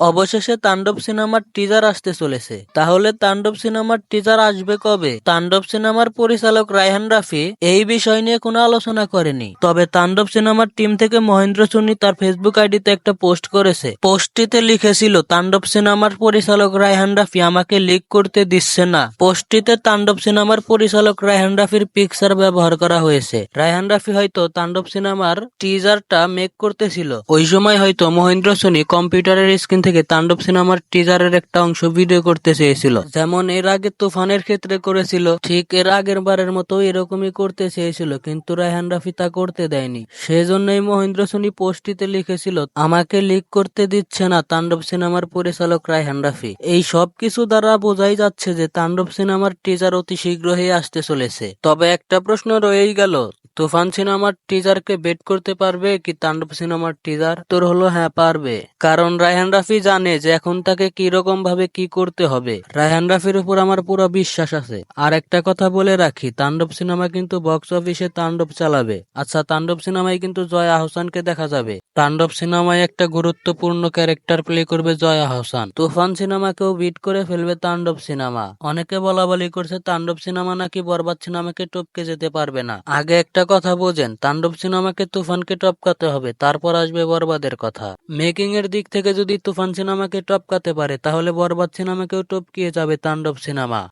অবশেষে তাণ্ডব সিনেমার টিজার আসতে চলেছে। তাহলে তাণ্ডব সিনেমার টিজার আসবে কবে? তাণ্ডব সিনেমার পরিচালক রায়হান রাফি এই বিষয় নিয়ে কোনো আলোচনা করেনি। তবে তাণ্ডব সিনেমার টিম থেকে মহেন্দ্র সুনি তার ফেসবুক আইডিতে একটা পোস্ট করেছে। পোস্টটিতে লিখেছিল, তাণ্ডব সিনেমার পরিচালক রায়হান রাফি আমাকে লিক করতে দিচ্ছে না। পোস্টটিতে তাণ্ডব সিনেমার পরিচালক রায়হান রাফির পিকচার ব্যবহার করা হয়েছে। রায়হান রাফি হয়তো তাণ্ডব সিনেমার টিজারটা মেক করতেছিল। ওই সময় হয়তো মহেন্দ্র সোনি কম্পিউটারের স্ক্রিন থেকে তাণ্ডব সিনেমার টিজারের একটা অংশ ভিডিও করতে চেয়েছিল। যেমন এর আগে তুফানের ক্ষেত্রে করেছিল, ঠিক এর আগের বারের মতো এরকমই করতে চেয়েছিল, কিন্তু রায়হান রাফি তা করতে দেয়নি। সেজন্যই মহেন্দ্র সোনি পোস্টটিতে লিখেছিল, আমাকে লিক করতে দিচ্ছে না তাণ্ডব সিনেমার পরিচালক রায়হান রাফি। এই সব কিছু দ্বারা বোঝাই যাচ্ছে যে তাণ্ডব সিনেমার টিজার অতি শীঘ্রই আসতে চলেছে। তবে একটা প্রশ্ন রয়েই গেল তুফান সিনেমার টিজারকে বেট করতে পারবে কি তাণ্ডব সিনেমার টিজার তোর হলো হ্যাঁ পারবে। কারণ রায়হান রাফি জানে যে এখন তাকে কি রকম ভাবে কি করতে হবে। রায়হান রাফির উপর আমার পুরো বিশ্বাস আছে। আর একটা কথা বলে রাখি, তাণ্ডব সিনেমা কিন্তু বক্স অফিসে তাণ্ডব চালাবে। আচ্ছা তাণ্ডব সিনেমায় কিন্তু জয়া আহসানকে দেখা যাবে। তাণ্ডব সিনেমায় একটা গুরুত্বপূর্ণ ক্যারেক্টার প্লে করবে জয়া আহসান। তুফান সিনেমাকেও বিট করে ফেলবে তাণ্ডব সিনেমা। অনেকে বলা বলি করছে তাণ্ডব সিনেমা নাকি বরবাদ সিনেমাকে টপকে যেতে পারবে না। আগে একটা কথা বোঝেন, তাণ্ডব সিনেমাকে তুফানকে টপকাতে হবে, তারপর আসবে বরবাদের কথা। মেকিং এর দিক থেকে যদি তুফান সিনেমাকে টপকাতে পারে, তাহলে বরবাদ সিনেমাকেও টপকিয়ে যাবে তাণ্ডব সিনেমা।